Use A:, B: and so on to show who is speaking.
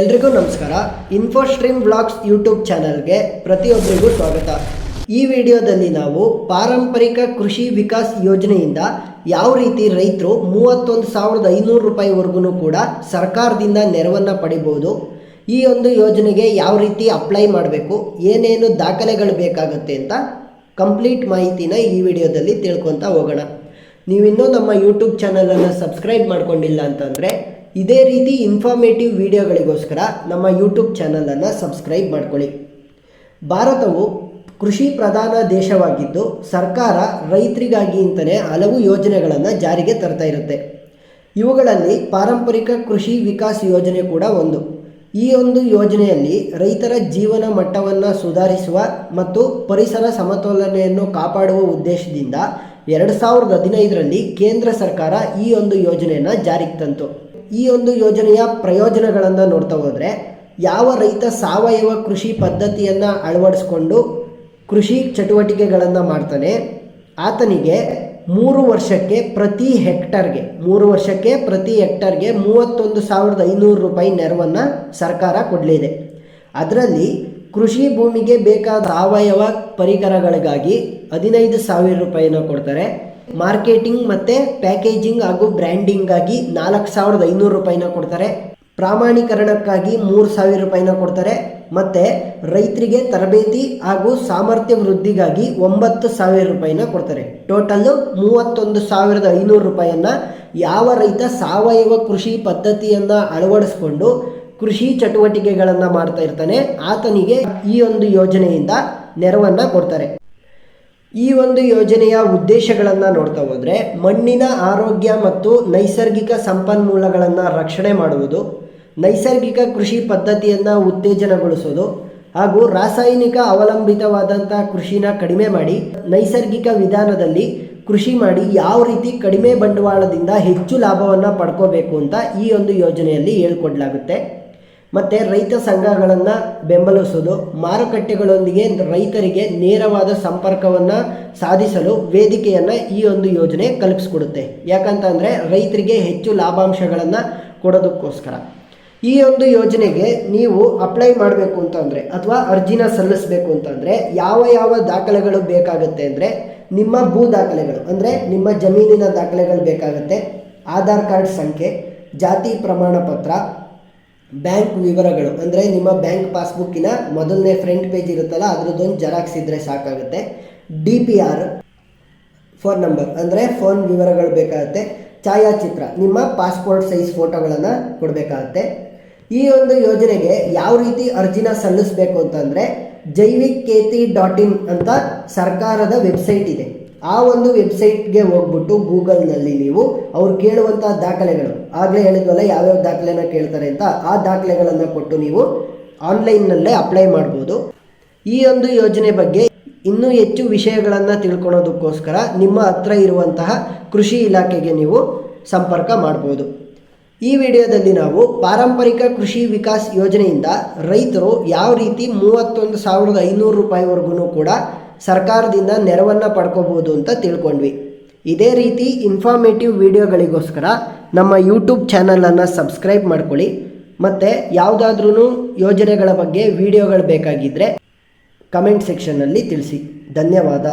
A: ಎಲ್ರಿಗೂ ನಮಸ್ಕಾರ. ಇನ್ಫೋಸ್ಟ್ರೀಮ್ blogs YouTube ಚಾನಲ್ಗೆ ಪ್ರತಿಯೊಬ್ಬರಿಗೂ ಸ್ವಾಗತ. ಈ ವಿಡಿಯೋದಲ್ಲಿ ನಾವು ಪಾರಂಪರಿಕ ಕೃಷಿ ವಿಕಾಸ್ ಯೋಜನೆಯಿಂದ ಯಾವ ರೀತಿ ರೈತರು ಮೂವತ್ತೊಂದು ಸಾವಿರದ ಐನೂರು ರೂಪಾಯಿವರೆಗೂ ಕೂಡ ಸರ್ಕಾರದಿಂದ ನೆರವನ್ನು ಪಡಿಬೋದು, ಈ ಒಂದು ಯೋಜನೆಗೆ ಯಾವ ರೀತಿ ಅಪ್ಲೈ ಮಾಡಬೇಕು, ಏನೇನು ದಾಖಲೆಗಳು ಬೇಕಾಗುತ್ತೆ ಅಂತ ಕಂಪ್ಲೀಟ್ ಮಾಹಿತಿನ ಈ ವಿಡಿಯೋದಲ್ಲಿ ತಿಳ್ಕೊತಾ ಹೋಗೋಣ. ನೀವಿನ್ನೂ ನಮ್ಮ ಯೂಟ್ಯೂಬ್ ಚಾನಲನ್ನು ಸಬ್ಸ್ಕ್ರೈಬ್ ಮಾಡ್ಕೊಂಡಿಲ್ಲ ಅಂತಂದರೆ ಇದೇ ರೀತಿ ಇನ್ಫಾರ್ಮೇಟಿವ್ ವಿಡಿಯೋಗಳಿಗೋಸ್ಕರ ನಮ್ಮ ಯೂಟ್ಯೂಬ್ ಚಾನಲನ್ನು ಸಬ್ಸ್ಕ್ರೈಬ್ ಮಾಡ್ಕೊಳ್ಳಿ. ಭಾರತವು ಕೃಷಿ ಪ್ರಧಾನ ದೇಶವಾಗಿದ್ದು, ಸರ್ಕಾರ ರೈತರಿಗಾಗಿ ಅಂತಲೇ ಹಲವು ಯೋಜನೆಗಳನ್ನು ಜಾರಿಗೆ ತರ್ತಾ ಇರುತ್ತೆ. ಇವುಗಳಲ್ಲಿ ಪಾರಂಪರಿಕ ಕೃಷಿ ವಿಕಾಸ್ ಯೋಜನೆ ಕೂಡ ಒಂದು. ಈ ಒಂದು ಯೋಜನೆಯಲ್ಲಿ ರೈತರ ಜೀವನ ಮಟ್ಟವನ್ನು ಸುಧಾರಿಸುವ ಮತ್ತು ಪರಿಸರ ಸಮತೋಲನೆಯನ್ನು ಕಾಪಾಡುವ ಉದ್ದೇಶದಿಂದ ಎರಡು ಸಾವಿರದ ಹದಿನೈದರಲ್ಲಿ ಕೇಂದ್ರ ಸರ್ಕಾರ ಈ ಒಂದು ಯೋಜನೆಯನ್ನು ಜಾರಿಗೆ ತಂತು. ಈ ಒಂದು ಯೋಜನೆಯ ಪ್ರಯೋಜನಗಳನ್ನು ನೋಡ್ತಾ ಹೋದರೆ ಯಾವ ರೈತ ಸಾವಯವ ಕೃಷಿ ಪದ್ಧತಿಯನ್ನು ಅಳವಡಿಸ್ಕೊಂಡು ಕೃಷಿ ಚಟುವಟಿಕೆಗಳನ್ನು ಮಾಡ್ತಾನೆ, ಆತನಿಗೆ ಮೂರು ವರ್ಷಕ್ಕೆ ಪ್ರತಿ ಹೆಕ್ಟರ್ಗೆ, ಮೂರು ವರ್ಷಕ್ಕೆ ಪ್ರತಿ ಹೆಕ್ಟರ್ಗೆ ಮೂವತ್ತೊಂದು ಸಾವಿರದ ಐನೂರು ರೂಪಾಯಿ ನೆರವನ್ನು ಸರ್ಕಾರ ಕೊಡಲಿದೆ ಅದರಲ್ಲಿ ಕೃಷಿ ಭೂಮಿಗೆ ಬೇಕಾದ ಸಾವಯವ ಪರಿಕರಗಳಿಗಾಗಿ ಹದಿನೈದು ಸಾವಿರ ರೂಪಾಯಿನ ಕೊಡ್ತಾರೆ. ಮಾರ್ಕೆಟಿಂಗ್ ಮತ್ತು ಪ್ಯಾಕೇಜಿಂಗ್ ಹಾಗೂ ಬ್ರ್ಯಾಂಡಿಂಗಾಗಿ ನಾಲ್ಕು ಸಾವಿರದ ಐನೂರು ರೂಪಾಯಿನ ಕೊಡ್ತಾರೆ. ಪ್ರಾಮಾಣೀಕರಣಕ್ಕಾಗಿ ಮೂರು ಸಾವಿರ ರೂಪಾಯಿನ ಕೊಡ್ತಾರೆ. ಮತ್ತು ರೈತರಿಗೆ ತರಬೇತಿ ಹಾಗೂ ಸಾಮರ್ಥ್ಯ ವೃದ್ಧಿಗಾಗಿ ಒಂಬತ್ತು ಸಾವಿರ ರೂಪಾಯಿನ ಕೊಡ್ತಾರೆ. ಟೋಟಲ್ ಮೂವತ್ತೊಂದು ಸಾವಿರದ ಐನೂರು ರೂಪಾಯಿಯನ್ನು ಯಾವ ರೈತ ಸಾವಯವ ಕೃಷಿ ಪದ್ಧತಿಯನ್ನು ಅಳವಡಿಸ್ಕೊಂಡು ಕೃಷಿ ಚಟುವಟಿಕೆಗಳನ್ನು ಮಾಡ್ತಾ ಇರ್ತಾನೆ, ಆತನಿಗೆ ಈ ಒಂದು ಯೋಜನೆಯಿಂದ ನೆರವನ್ನು ಕೊಡ್ತಾರೆ. ಈ ಒಂದು ಯೋಜನೆಯ ಉದ್ದೇಶಗಳನ್ನು ನೋಡ್ತಾ ಹೋದರೆ ಮಣ್ಣಿನ ಆರೋಗ್ಯ ಮತ್ತು ನೈಸರ್ಗಿಕ ಸಂಪನ್ಮೂಲಗಳನ್ನು ರಕ್ಷಣೆ ಮಾಡುವುದು, ನೈಸರ್ಗಿಕ ಕೃಷಿ ಪದ್ಧತಿಯನ್ನು ಉತ್ತೇಜನಗೊಳಿಸೋದು ಹಾಗೂ ರಾಸಾಯನಿಕ ಅವಲಂಬಿತವಾದಂಥ ಕೃಷಿನ ಕಡಿಮೆ ಮಾಡಿ ನೈಸರ್ಗಿಕ ವಿಧಾನದಲ್ಲಿ ಕೃಷಿ ಮಾಡಿ ಯಾವ ರೀತಿ ಕಡಿಮೆ ಬಂಡವಾಳದಿಂದ ಹೆಚ್ಚು ಲಾಭವನ್ನು ಪಡ್ಕೋಬೇಕು ಅಂತ ಈ ಒಂದು ಯೋಜನೆಯಲ್ಲಿ ಹೇಳ್ಕೊಡ್ಲಾಗುತ್ತೆ. ಮತ್ತು ರೈತ ಸಂಘಗಳನ್ನು ಬೆಂಬಲಿಸೋದು, ಮಾರುಕಟ್ಟೆಗಳೊಂದಿಗೆ ರೈತರಿಗೆ ನೇರವಾದ ಸಂಪರ್ಕವನ್ನು ಸಾಧಿಸಲು ವೇದಿಕೆಯನ್ನು ಈ ಒಂದು ಯೋಜನೆ ಕಲ್ಪಿಸ್ಕೊಡುತ್ತೆ. ಯಾಕಂತಂದರೆ ರೈತರಿಗೆ ಹೆಚ್ಚು ಲಾಭಾಂಶಗಳನ್ನು ಕೊಡೋದಕ್ಕೋಸ್ಕರ. ಈ ಒಂದು ಯೋಜನೆಗೆ ನೀವು ಅಪ್ಲೈ ಮಾಡಬೇಕು ಅಂತಂದರೆ ಅಥವಾ ಅರ್ಜಿನ ಸಲ್ಲಿಸಬೇಕು ಅಂತಂದರೆ ಯಾವ ಯಾವ ದಾಖಲೆಗಳು ಬೇಕಾಗುತ್ತೆ ಅಂದರೆ ನಿಮ್ಮ ಭೂ ದಾಖಲೆಗಳು, ಅಂದರೆ ನಿಮ್ಮ ಜಮೀನಿನ ದಾಖಲೆಗಳು ಬೇಕಾಗುತ್ತೆ, ಆಧಾರ್ ಕಾರ್ಡ್ ಸಂಖ್ಯೆ, ಜಾತಿ ಪ್ರಮಾಣ ಪತ್ರ ಬ್ಯಾಂಕ್ ವಿವರಗಳು. ಅಂದರೆ ನಿಮ್ಮ ಬ್ಯಾಂಕ್ ಪಾಸ್ಬುಕ್ಕಿನ ಮೊದಲನೇ ಫ್ರಂಟ್ ಪೇಜ್ ಇರುತ್ತಲ್ಲ, ಅದರದ್ದೊಂದು ಜೆರಾಕ್ಸ್ ಇದ್ದರೆ ಸಾಕಾಗುತ್ತೆ. D P R phone number. ಅಂದರೆ ಫೋನ್ ವಿವರಗಳು ಬೇಕಾಗುತ್ತೆ. ಛಾಯಾಚಿತ್ರ. ನಿಮ್ಮ ಪಾಸ್ಪೋರ್ಟ್ ಸೈಜ್ ಫೋಟೋಗಳನ್ನು ಕೊಡಬೇಕಾಗತ್ತೆ. ಈ ಒಂದು ಯೋಜನೆಗೆ ಯಾವ ರೀತಿ ಅರ್ಜಿನ ಸಲ್ಲಿಸಬೇಕು ಅಂತಂದರೆ, ಜೈವಿಕ್ ಕೇತಿ ಡಾಟ್ ಇನ್ ಅಂತ ಸರ್ಕಾರದ ವೆಬ್ಸೈಟ್ ಇದೆ. ಆ ಒಂದು ವೆಬ್ಸೈಟ್ಗೆ ಹೋಗ್ಬಿಟ್ಟು ಗೂಗಲ್ನಲ್ಲಿ ನೀವು ಅವ್ರು ಕೇಳುವಂಥ ದಾಖಲೆಗಳು. ಆಗಲೇ ಹೇಳಿದ್ವಲ್ಲ ಯಾವ್ಯಾವ ದಾಖಲೆನ ಕೇಳ್ತಾರೆ ಅಂತ. ಆ ದಾಖಲೆಗಳನ್ನು ಕೊಟ್ಟು ನೀವು ಆನ್ಲೈನ್ನಲ್ಲೇ ಅಪ್ಲೈ ಮಾಡ್ಬೋದು. ಈ ಒಂದು ಯೋಜನೆ ಬಗ್ಗೆ ಇನ್ನೂ ಹೆಚ್ಚು ವಿಷಯಗಳನ್ನು ತಿಳ್ಕೊಳೋದಕ್ಕೋಸ್ಕರ ನಿಮ್ಮ ಹತ್ರ ಇರುವಂತಹ ಕೃಷಿ ಇಲಾಖೆಗೆ ನೀವು ಸಂಪರ್ಕ ಮಾಡ್ಬೋದು. ಈ ವಿಡಿಯೋದಲ್ಲಿ ನಾವು ಪಾರಂಪರಿಕ ಕೃಷಿ ವಿಕಾಸ್ ಯೋಜನೆಯಿಂದ ರೈತರು ಯಾವ ರೀತಿ ಮೂವತ್ತೊಂದು ಸಾವಿರದ ಐನೂರು ರೂಪಾಯಿವರೆಗೂ ಕೂಡ ಸರ್ಕಾರದಿಂದ ನೆರವನ್ನು ಪಡ್ಕೋಬೋದು ಅಂತ ತಿಳ್ಕೊಂಡ್ವಿ. ಇದೇ ರೀತಿ ಇನ್ಫಾರ್ಮೇಟಿವ್ ವಿಡಿಯೋಗಳಿಗೋಸ್ಕರ ನಮ್ಮ ಯೂಟ್ಯೂಬ್ ಚಾನಲನ್ನು ಸಬ್ಸ್ಕ್ರೈಬ್ ಮಾಡ್ಕೊಳ್ಳಿ. ಮತ್ತು ಯಾವುದಾದ್ರೂ ಯೋಜನೆಗಳ ಬಗ್ಗೆ ವಿಡಿಯೋಗಳು ಬೇಕಾಗಿದ್ದರೆ ಕಮೆಂಟ್ ಸೆಕ್ಷನ್ನಲ್ಲಿ ತಿಳಿಸಿ. ಧನ್ಯವಾದ.